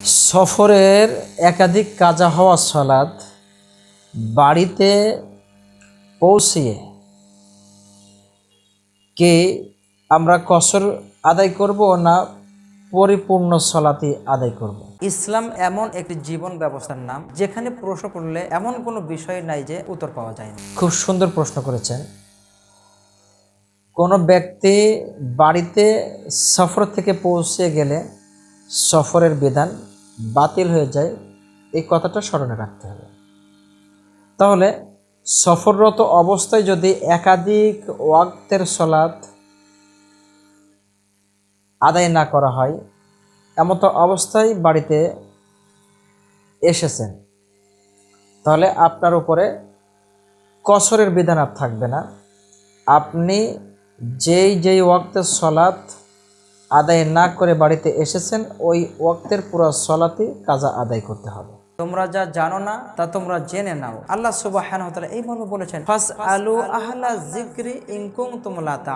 সফরের একাধিক কাজা হওয়া সলাদ বাড়িতে পৌঁছিয়ে কে আমরা কসর আদায় করব না পরিপূর্ণ সলাতি আদায় করব? ইসলাম এমন একটি জীবন ব্যবস্থার নাম যেখানে প্রশ্ন করলে এমন কোনো বিষয় নাই যে উত্তর পাওয়া যায় না। খুব সুন্দর প্রশ্ন করেছেন। কোনো ব্যক্তি বাড়িতে সফর থেকে পৌঁছে গেলে সফরের বিধান বাতিল হয়ে যায়, এই কথাটা স্মরণে রাখতে হবে। তাহলে সফররত অবস্থায় যদি একাধিক ওয়াক্তের সলাদ আদায় না করা হয়, এমতো অবস্থায় বাড়িতে এসেছেন, তাহলে আপনার উপরে কসরের বিধান আর থাকবে না। আপনি যেই যেই ওয়াক্তের সলাৎ আদায় না করে বাড়িতে এসেছেন, ওই ওয়াক্তের পুরো সলাতে কাজা আদায় করতে হবে। তোমরা যা জানো না, তা তোমরা জেনে নাও। আল্লাহ সুবাহ এই মর্মে বলেছেন জিক্রি তা